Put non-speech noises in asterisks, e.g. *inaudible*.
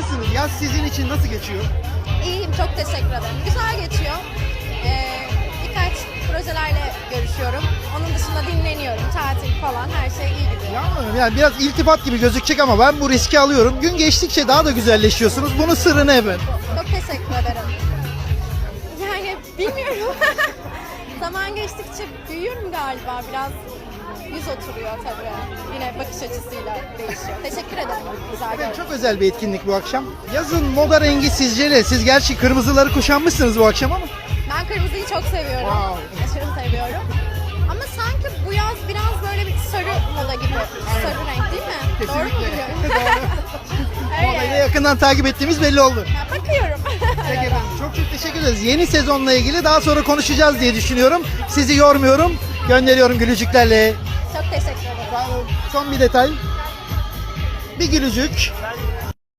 nasılsınız? Yaz sizin için nasıl geçiyor? İyiyim, çok teşekkür ederim. Güzel geçiyor. Ee, birkaç projelerle görüşüyorum. Onun dışında dinleniyorum, tatil falan her şey iyi gidiyor. Ya, yani biraz iltifat gibi gözükecek ama ben bu riski alıyorum. Gün geçtikçe daha da güzelleşiyorsunuz. Bunun sırrı ne efendim? Çok teşekkür ederim. Yani bilmiyorum. *laughs* Zaman geçtikçe büyüyorum galiba biraz. Oturuyor tabii. Yine bakış açısıyla değişiyor. Teşekkür ederim. Güzel. Çok özel bir etkinlik bu akşam. Yazın moda rengi sizce ne? Siz gerçi kırmızıları kuşanmışsınız bu akşam ama. Ben kırmızıyı çok seviyorum. Wow. Aşırı seviyorum. Ama sanki bu yaz biraz böyle bir sarı moda gibi. Sarı renk değil mi? Doğru mu biliyorum? *laughs* *laughs* Modayı da Öyle. yakından takip ettiğimiz belli oldu. Ya, bakıyorum. Peki efendim. Çok çok teşekkür ederiz. Yeni sezonla ilgili daha sonra konuşacağız diye düşünüyorum. Sizi yormuyorum. Gönderiyorum gülücüklerle. Çok teşekkür ederim. Son bir detay. Bir gülücük.